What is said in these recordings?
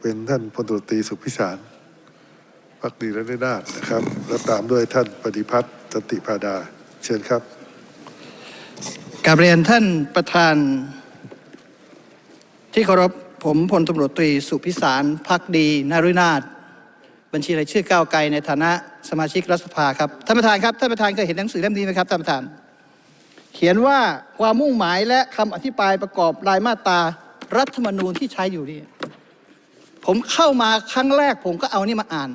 เป็นท่านพลตรีสุพิสารพักดีและได้นาถนะครับ แล้วตามด้วยท่านปฏิพัฒน์สติพาดา เชิญครับกาบเรียนท่านประธาน ที่เคารพผมพลตำรวจตรีสุพิสารพักดีนารุนาถบัญชีรายชื่อก้าวไกลในฐานะสมาชิกรัฐสภาครับท่านประธานครับท่านประธานเคยเห็นหนังสือเล่มนี้ไหมครับท่านประธาน เขียนว่าความมุ่งหมายและคำอธิบายประกอบรายมาตรารัฐธรรมนูญที่ใช้อยู่นี่ ผมเข้ามาครั้งแรก ผมก็เอานี่มาอ่าน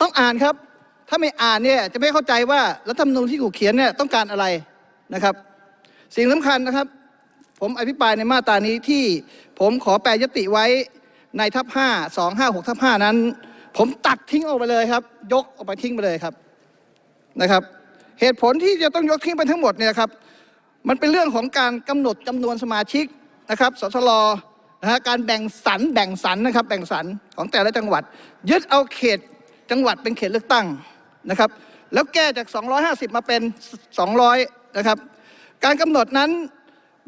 ต้องอ่านครับ ถ้าไม่อ่านเนี่ยจะไม่เข้าใจว่ารัฐธรรมนูญที่ถูเขียนเนี่ยต้องการอะไรนะครับ สิ่งสำคัญนะครับ ผมอภิปรายในมาตรานี้ที่ผมขอแปรยติไว้ในทับ5 2 5 6ทับ5นั้น ผมตัดทิ้งออกไปเลยครับ ยกออกไปทิ้งไปเลยครับนะครับ เหตุผลที่จะต้องยกทิ้งไปทั้งหมดเนี่ยครับ มันเป็นเรื่องของการกำหนดจำนวนสมาชิกนะครับสสล นะฮะการแบ่งสรรแบ่งสรรนะครับ แบ่งสรรของแต่ละจังหวัด ยึดเอาเขตจังหวัดเป็นเขตเลือกตั้งนะครับ แล้วแก้จาก 250 มาเป็น 200 นะครับ การกำหนดนั้น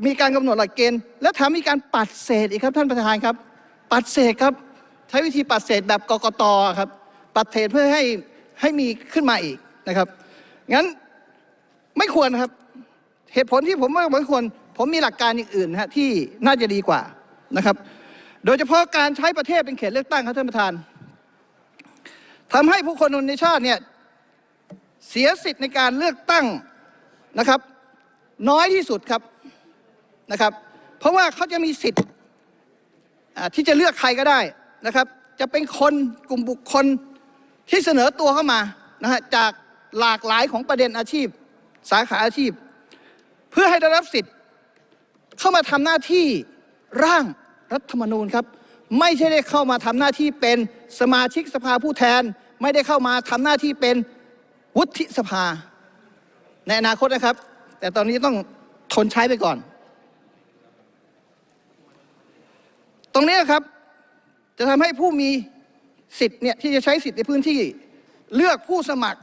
มีการกำหนดหลักเกณฑ์ และทำมีการปัดเศษอีกครับท่านประธานครับ ปัดเศษครับใช้วิธีปัดเศษแบบกกตครับ ปัดเศษเพื่อให้ให้มีขึ้นมาอีกนะครับงั้นไม่ควรครับ เหตุผลที่ผมว่าไม่ควร ผมมีหลักการอย่างอื่นฮะที่น่าจะดีกว่า นะครับ โดยเฉพาะการใช้ประเทศเป็นเขตเลือกตั้งครับท่านประธานทำให้ผู้คนในชาติเนี่ยเสียสิทธิ์ในการเลือกตั้งนะครับ น้อยที่สุดครับนะครับ เพราะว่าเขาจะมีสิทธิ์ที่จะเลือกใครก็ได้นะครับ จะเป็นคนกลุ่มบุคคลที่เสนอตัวเข้ามานะฮะจากหลากหลายของประเด็นอาชีพ สาขาอาชีพ เพื่อให้ได้รับสิทธิ์เข้ามาทำหน้าที่ ร่างรัฐธรรมนูญครับ ไม่ใช่ได้เข้ามาทำหน้าที่เป็นสมาชิกสภาผู้แทน ไม่ได้เข้ามาทำหน้าที่เป็นวุฒิสภา ในอนาคตนะครับ แต่ตอนนี้ต้องทนใช้ไปก่อน ตรงนี้ครับ จะทำให้ผู้มีสิทธิ์เนี่ยที่จะใช้สิทธิ์ในพื้นที่เลือกผู้สมัคร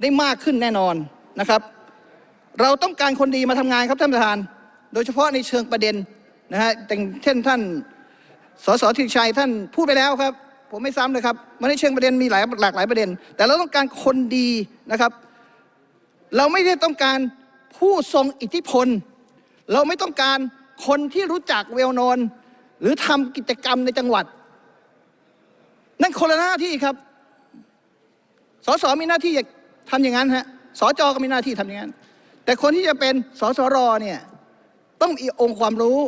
ได้มากขึ้นแน่นอนนะครับ เราต้องการคนดีมาทำงานครับท่านประธาน โดยเฉพาะในเชิงประเด็น นะฮะอย่เช่นท่านสสธิชัยท่านพูดไปแล้วครับ ผมไม่ซ้ำเลยครับมันในเชิงประเด็นมีหลายหลากหลายประเด็น แต่เราต้องการคนดีนะครับ เราไม่ได้ต้องการผู้ทรงอิทธิพล เราไม่ต้องการคนที่รู้จักเวลนอนหรือทำกิจกรรมในจังหวัด นั่นคนละหน้าที่ครับสสมีหน้าที่ทำอย่างนั้นฮะสจก็มีหน้าที่ทำอย่างนั้น แต่คนที่จะเป็นสสรเนี่ยต้องมีองค์ความรู้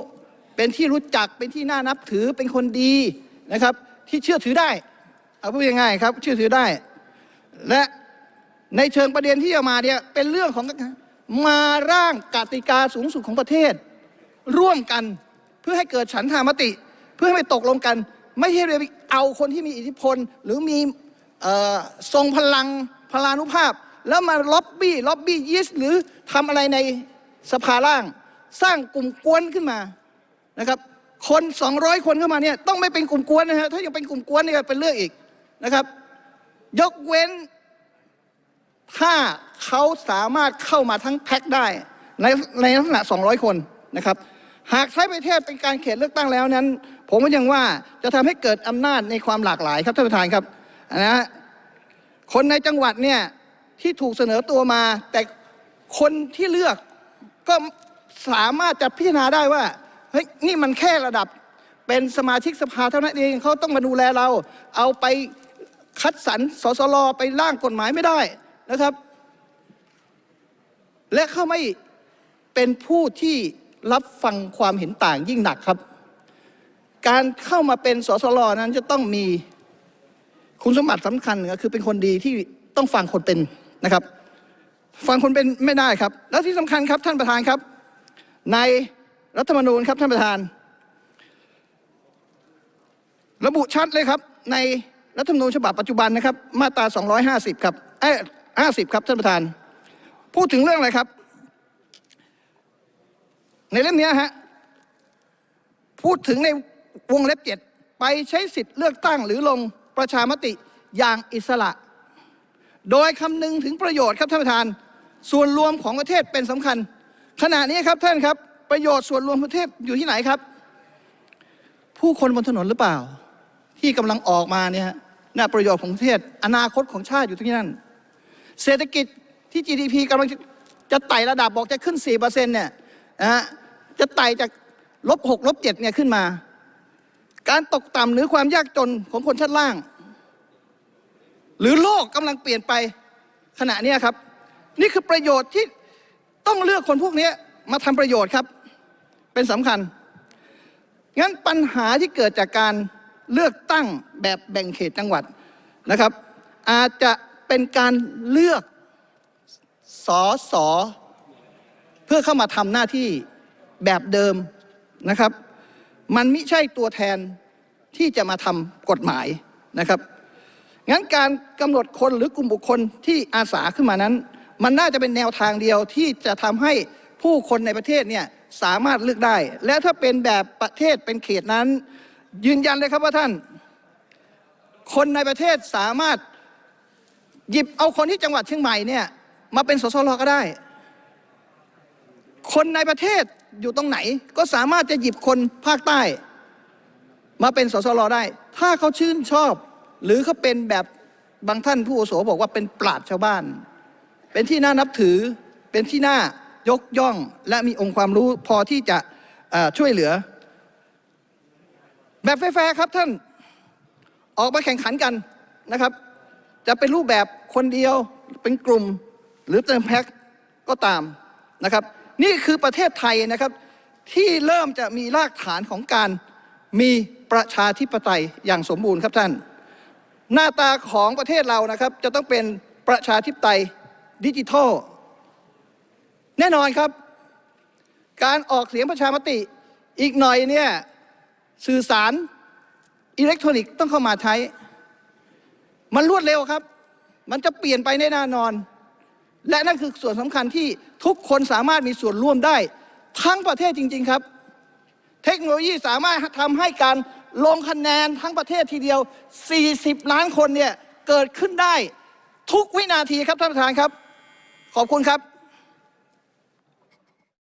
เป็นที่รู้จักเป็นที่น่านับถือเป็นคนดีนะครับ ที่เชื่อถือได้ เอาพูดง่ายๆครับ เชื่อถือได้ และในเชิงประเด็นที่จะมาเนี่ยเป็นเรื่องของมาร่างกติกาสูงสุดของประเทศ ร่วมกันเพื่อให้เกิดฉันทามติ เพื่อให้ไปตกลงกัน ไม่ใช่ไปเอาคนที่มีอิทธิพล หรือมีออทรงพลังพลานุภาพ แล้วมาล็อบบี้ล็อบบี้ยิสหรือทำอะไรในสภาล่าง สร้างกลุ่มกวนขึ้นมา นะครับคน200 คนเข้ามาเนี่ยต้องไม่เป็นกลุ่มกวนนะฮะถ้ายังเป็นกลุ่มกวนเนี่ยเป็นเรื่องอีกนะครับ ยกเว้น ถ้าเขาสามารถเข้ามาทั้งแพ็คได้ในในลักษณะ 200 คนนะครับ หากใช้ประเทศเป็นการเขตเลือกตั้งแล้วนั้น ผมก็ยังว่าจะทำให้เกิดอำนาจในความหลากหลายครับท่านประธานครับนะฮะคนในจังหวัดเนี่ยที่ถูกเสนอตัวมา แต่คนที่เลือกก็สามารถจะพิจารณาได้ว่า เฮ้ยนี่มันแค่ระดับเป็นสมาชิกสภาเท่านั้นเองเขาต้องมาดูแลเรา เอาไปคัดสรรสสลไปร่างกฎหมายไม่ได้นะครับ และเขาไม่เป็นผู้ที่รับฟังความเห็นต่างยิ่งหนักครับ การเข้ามาเป็นสสลนั้นจะต้องมีคุณสมบัติสำคัญก็คือเป็นคนดีที่ต้องฟังคนเป็นนะครับ ฟังคนเป็นไม่ได้ครับ แล้วที่สำคัญครับท่านประธานครับใน รัฐมนูญครับท่านประธาน ระบุชัดเลยครับ ในรัฐมนูญฉบับปัจจุบันนะครับ มาตรา 250 ครับเอ้50 ครับท่านประธาน พูดถึงเรื่องอะไรครับ ในเล่มนี้ฮะพูดถึงในวงเล็บเจ็ดไปใช้สิทธิ์เลือกตั้งหรือลงประชามติอย่างอิสระ โดยคำนึงถึงประโยชน์ครับท่านประธาน ส่วนรวมของประเทศเป็นสำคัญ ขณะนี้ครับท่านครับ ประโยชน์ส่วนรวมประเทศอยู่ที่ไหนครับ ผู้คนบนถนนหรือเปล่า ที่กำลังออกมาเนี่ยน่าประโยชน์ของประเทศ อนาคตของชาติอยู่ที่นั่น เศรษฐกิจที่ GDP กำลังจะไต่ระดับบอกจะขึ้น 4%เนี่ยนะฮะจะไต่จากลบ6ลบ7เนี่ยขึ้นมา การตกต่ำหรือความยากจนของคนชั้นล่าง หรือโลกกำลังเปลี่ยนไปขณะนี้ครับ นี่คือประโยชน์ที่ต้องเลือกคนพวกนี้มาทำประโยชน์ครับ เป็นสำคัญ งั้นปัญหาที่เกิดจากการเลือกตั้งแบบแบ่งเขตจังหวัดนะครับ อาจจะเป็นการเลือกสอสอเพื่อเข้ามาทำหน้าที่แบบเดิมนะครับ มันไม่ใช่ตัวแทนที่จะมาทำกฎหมายนะครับ งั้นการกำหนดคนหรือกลุ่มบุคคลที่อาสาขึ้นมานั้น มันน่าจะเป็นแนวทางเดียวที่จะทำให้ผู้คนในประเทศเนี่ย สามารถเลือกได้ และถ้าเป็นแบบประเทศเป็นเขตนั้น ยืนยันเลยครับว่าท่าน คนในประเทศสามารถหยิบเอาคนที่จังหวัดเชียงใหม่เนี่ยมาเป็นสสรก็ได้ คนในประเทศอยู่ตรงไหน ก็สามารถจะหยิบคนภาคใต้ มาเป็นสสรได้ ถ้าเขาชื่นชอบ หรือเขาเป็นแบบบางท่านผู้อาวุโสบอกว่าเป็นปราดชาวบ้าน เป็นที่น่านับถือเป็นที่น่า ยกย่องและมีองค์ความรู้พอที่จะช่วยเหลือ แบบแฟร์ครับท่านออกมาแข่งขันกันนะครับ จะเป็นรูปแบบคนเดียวเป็นกลุ่ม หรือเติมแพ็คก็ตามนะครับ นี่คือประเทศไทยนะครับ ที่เริ่มจะมีรากฐานของการมีประชาธิปไตยอย่างสมบูรณ์ครับท่าน หน้าตาของประเทศเรานะครับ จะต้องเป็นประชาธิปไตยดิจิทัล แน่นอนครับ การออกเสียงประชามติอีกหน่อยเนี่ยสื่อสารอิเล็กทรอนิกส์ต้องเข้ามาใช้ มันรวดเร็วครับ มันจะเปลี่ยนไปแน่นอน และนั่นคือส่วนสำคัญที่ทุกคนสามารถมีส่วนร่วมได้ ทั้งประเทศจริง ๆครับ เทคโนโลยีสามารถทำให้การลงคะแนนทั้งประเทศทีเดียว 40 ล้านคนเนี่ยเกิดขึ้นได้ทุกวินาทีครับท่านประธานครับ ขอบคุณครับ